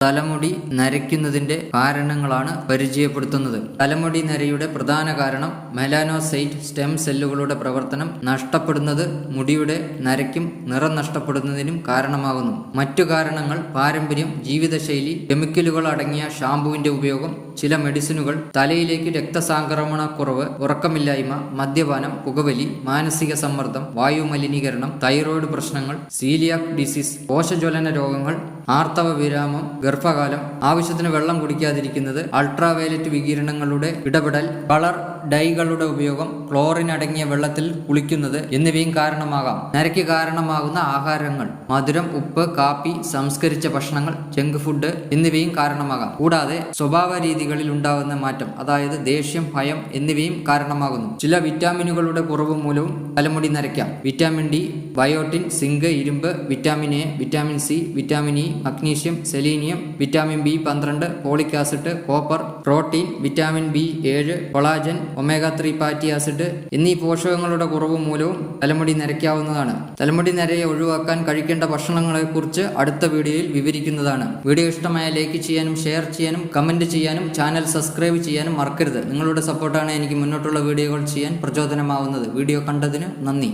തലമുടി നരയ്ക്കുന്നതിന്റെ കാരണങ്ങളാണ് പരിചയപ്പെടുത്തുന്നത്. തലമുടി നരയുടെ പ്രധാന കാരണം മെലാനോസൈറ്റ് സ്റ്റെം സെല്ലുകളുടെ പ്രവർത്തനം നഷ്ടപ്പെടുന്നത് മുടിയുടെ നരയ്ക്കും നിറം നഷ്ടപ്പെടുന്നതിനും കാരണമാകുന്നു. മറ്റു കാരണങ്ങൾ പാരമ്പര്യം ജീവിതശൈലി കെമിക്കലുകൾ അടങ്ങിയ ഷാമ്പുവിന്റെ ഉപയോഗം ചില മെഡിസിനുകൾ തലയിലേക്ക് രക്തസാംക്രമണക്കുറവ് ഉറക്കമില്ലായ്മ മദ്യപാനം പുകവലി മാനസിക സമ്മർദ്ദം വായു മലിനീകരണം തൈറോയ്ഡ് പ്രശ്നങ്ങൾ സീലിയാക് ഡിസീസ് കോശജ്വലന രോഗങ്ങൾ ആർത്തവ വിരാമം ഗർഭകാലം ആവശ്യത്തിന് വെള്ളം കുടിക്കാതിരിക്കുന്നത് അൾട്രാവയലറ്റ് വികിരണങ്ങളുടെ ഇടപെടൽ കളർ ഡൈകളുടെ ഉപയോഗം ക്ലോറിൻ അടങ്ങിയ വെള്ളത്തിൽ കുളിക്കുന്നത് എന്നിവയും കാരണമാകാം. നരയ്ക്ക് കാരണമാകുന്ന ആഹാരങ്ങൾ മധുരം ഉപ്പ് കാപ്പി സംസ്കരിച്ച ഭക്ഷണങ്ങൾ ജങ്ക് ഫുഡ് എന്നിവയും കാരണമാകാം. കൂടാതെ സ്വഭാവ രീതികളിൽ ഉണ്ടാകുന്ന മാറ്റം അതായത് ദേഷ്യം ഭയം എന്നിവയും കാരണമാകുന്നു. ചില വിറ്റാമിനുകളുടെ കുറവ് മൂലവും തലമുടി നരയ്ക്കാം. വിറ്റാമിൻ ഡി ബയോട്ടിൻ സിങ്ക് ഇരുമ്പ് vitamin A vitamin C vitamin E magnesium selenium vitamin B പന്ത്രണ്ട് folic acid copper protein vitamin B ഏഴ് collagen omega three fatty acid എന്നീ പോഷകങ്ങളുടെ കുറവ് മൂലവും തലമുടി നരയ്ക്കാവുന്നതാണ്. തലമുടി നരയെ ഒഴിവാക്കാൻ കഴിക്കേണ്ട ഭക്ഷണങ്ങളെക്കുറിച്ച് അടുത്ത വീഡിയോയിൽ വിവരിക്കുന്നതാണ്. വീഡിയോ ഇഷ്ടമായ ലൈക്ക് ചെയ്യാനും ഷെയർ ചെയ്യാനും കമന്റ് ചെയ്യാനും ചാനൽ സബ്സ്ക്രൈബ് ചെയ്യാനും മറക്കരുത്. നിങ്ങളുടെ സപ്പോർട്ടാണ് എനിക്ക് മുന്നോട്ടുള്ള വീഡിയോകൾ ചെയ്യാൻ പ്രചോദനമാവുന്നത്. വീഡിയോ കണ്ടതിന് നന്ദി.